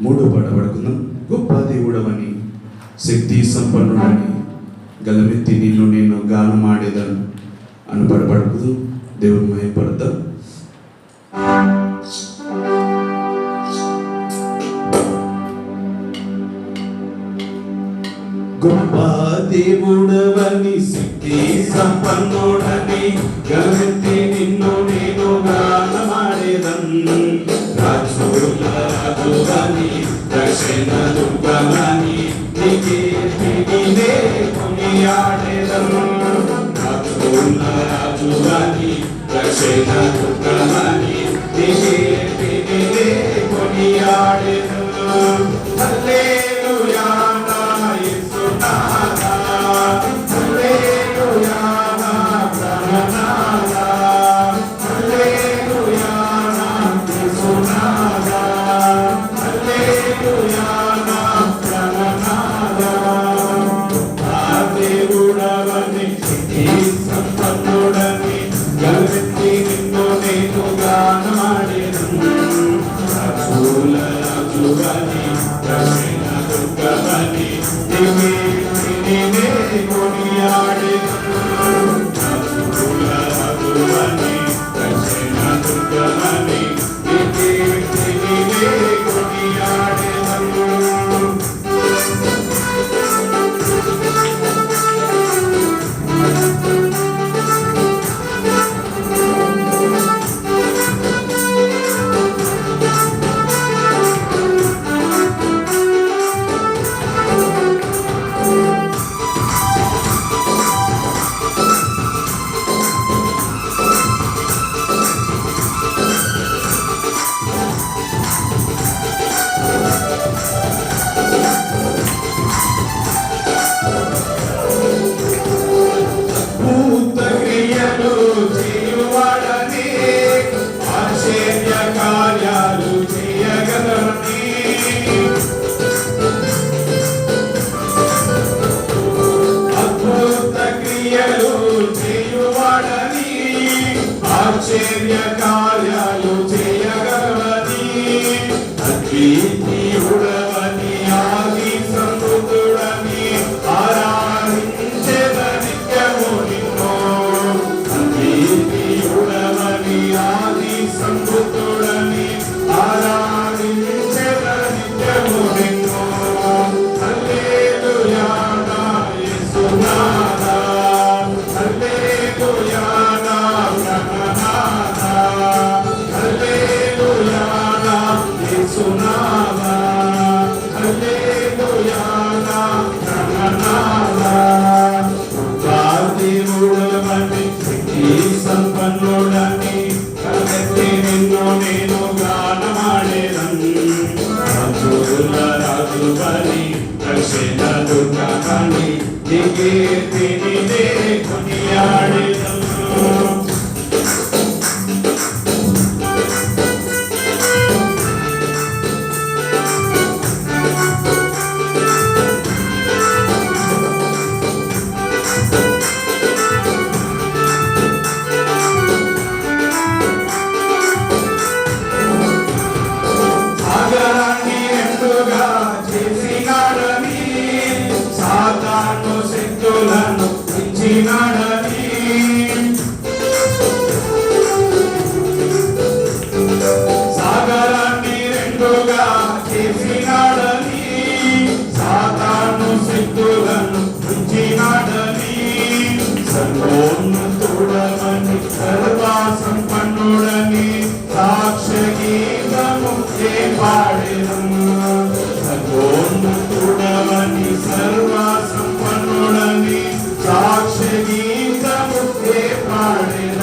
మూడో పాట పడుకుందాం. గొప్ప దేవుడవని శక్తి సంపన్నుడని గలమెత్తి నిన్ను నేను గానం ఆడేదాను అని పాట పడుకుదు. దేవుడు మయపడతాం గొప్ప దేవుడవని శక్తి సంపన్నుడని గలమెత్తి నిన్ను పాదురని దక్షిణదుగమని నికీర్తినే కొనియాడెదము నాకున్న రాజురని దక్షిణదుగమని lugar Savior God. você i don't Nada. Amém.